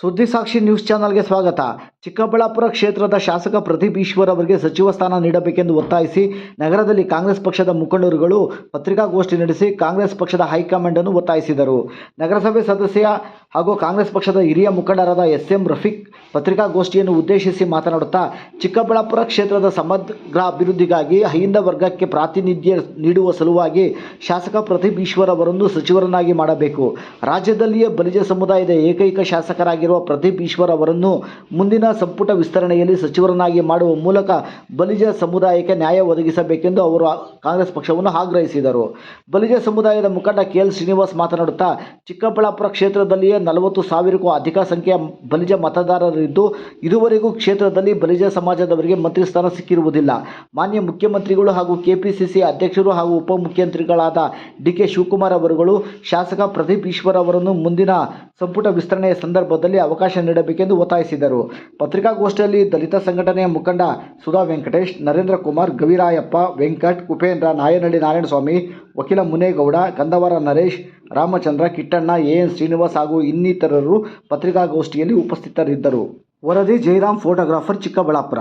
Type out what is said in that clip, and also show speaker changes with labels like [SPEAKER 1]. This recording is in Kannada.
[SPEAKER 1] ಸುದ್ದಿ ಸಾಕ್ಷಿ ನ್ಯೂಸ್ ಚಾನಲ್ಗೆ ಸ್ವಾಗತ. ಚಿಕ್ಕಬಳ್ಳಾಪುರ ಕ್ಷೇತ್ರದ ಶಾಸಕ ಪ್ರದೀಪ್ ಈಶ್ವರ್ ಅವರಿಗೆ ಸಚಿವ ಸ್ಥಾನ ನೀಡಬೇಕೆಂದು ಒತ್ತಾಯಿಸಿ ನಗರದಲ್ಲಿ ಕಾಂಗ್ರೆಸ್ ಪಕ್ಷದ ಮುಖಂಡರುಗಳು ಪತ್ರಿಕಾಗೋಷ್ಠಿ ನಡೆಸಿ ಕಾಂಗ್ರೆಸ್ ಪಕ್ಷದ ಹೈಕಮಾಂಡ್ ಅನ್ನು ಒತ್ತಾಯಿಸಿದರು. ನಗರಸಭೆ ಸದಸ್ಯ ಹಾಗೂ ಕಾಂಗ್ರೆಸ್ ಪಕ್ಷದ ಹಿರಿಯ ಮುಖಂಡರಾದ ಎಸ್ ಎಂ ರಫೀಕ್ ಪತ್ರಿಕಾಗೋಷ್ಠಿಯನ್ನು ಉದ್ದೇಶಿಸಿ ಮಾತನಾಡುತ್ತಾ, ಚಿಕ್ಕಬಳ್ಳಾಪುರ ಕ್ಷೇತ್ರದ ಸಮಗ್ರ ಅಭಿವೃದ್ಧಿಗಾಗಿ ಅಹಿಂದ ವರ್ಗಕ್ಕೆ ಪ್ರಾತಿನಿಧ್ಯ ನೀಡುವ ಸಲುವಾಗಿ ಶಾಸಕ ಪ್ರದೀಪ್ ಈಶ್ವರ್ ಅವರನ್ನು ಸಚಿವರನ್ನಾಗಿ ಮಾಡಬೇಕು. ರಾಜ್ಯದಲ್ಲಿಯೇ ಬಲಿಜ ಸಮುದಾಯದ ಏಕೈಕ ಶಾಸಕರಾಗಿರುವ ಪ್ರದೀಪ್ ಈಶ್ವರ್ ಅವರನ್ನು ಮುಂದಿನ ಸಂಪುಟ ವಿಸ್ತರಣೆಯಲ್ಲಿ ಸಚಿವರನ್ನಾಗಿ ಮಾಡುವ ಮೂಲಕ ಬಲಿಜ ಸಮುದಾಯಕ್ಕೆ ನ್ಯಾಯ ಒದಗಿಸಬೇಕೆಂದು ಅವರು ಕಾಂಗ್ರೆಸ್ ಪಕ್ಷವನ್ನು ಆಗ್ರಹಿಸಿದರು. ಬಲಿಜ ಸಮುದಾಯದ ಮುಖಂಡ ಕೆ ಎಲ್ ಶ್ರೀನಿವಾಸ್ ಮಾತನಾಡುತ್ತಾ, ಚಿಕ್ಕಬಳ್ಳಾಪುರ ಕ್ಷೇತ್ರದಲ್ಲಿಯೇ ನಲವತ್ತು ಸಾವಿರಕ್ಕೂ ಅಧಿಕ ಸಂಖ್ಯೆಯ ಬಲಿಜ ಮತದಾರರಿದ್ದು, ಇದುವರೆಗೂ ಕ್ಷೇತ್ರದಲ್ಲಿ ಬಲಿಜ ಸಮಾಜದವರಿಗೆ ಮಂತ್ರಿ ಸ್ಥಾನ ಸಿಕ್ಕಿರುವುದಿಲ್ಲ. ಮಾನ್ಯ ಮುಖ್ಯಮಂತ್ರಿಗಳು ಹಾಗೂ ಕೆಪಿಸಿಸಿ ಅಧ್ಯಕ್ಷರು ಹಾಗೂ ಉಪಮುಖ್ಯಮಂತ್ರಿಗಳಾದ ಡಿ ಕೆ ಶಿವಕುಮಾರ್ ಅವರುಗಳು, ಶಾಸಕ ಪ್ರದೀಪ್ ಈಶ್ವರ್ ಅವರನ್ನು ಮುಂದಿನ ಸಂಪುಟ ವಿಸ್ತರಣೆಯ ಸಂದರ್ಭದಲ್ಲಿ ಅವಕಾಶ ನೀಡಬೇಕೆಂದು ಒತ್ತಾಯಿಸಿದರು. ಪತ್ರಿಕಾಗೋಷ್ಠಿಯಲ್ಲಿ ದಲಿತ ಸಂಘಟನೆಯ ಮುಖಂಡ ಸುಧಾ ವೆಂಕಟೇಶ್, ನರೇಂದ್ರ ಕುಮಾರ್, ಗವಿರಾಯಪ್ಪ ವೆಂಕಟ್ ಕುಪೇಂದ್ರ ನಾಯನಹಳ್ಳಿ ನಾರಾಯಣಸ್ವಾಮಿ ವಕೀಲ ಮುನೇಗೌಡ ಕಂದವರ ನರೇಶ್, ರಾಮಚಂದ್ರ, ಕಿಟ್ಟಣ್ಣ, ಎ. ಎನ್. ಶ್ರೀನಿವಾಸ್ ಹಾಗೂ ಇನ್ನಿತರರು ಪತ್ರಿಕಾಗೋಷ್ಠಿಯಲ್ಲಿ ಉಪಸ್ಥಿತರಿದ್ದರು. ವರದಿ ಜಯರಾಮ್ ಫೋಟೋಗ್ರಾಫರ್, ಚಿಕ್ಕಬಳ್ಳಾಪುರ.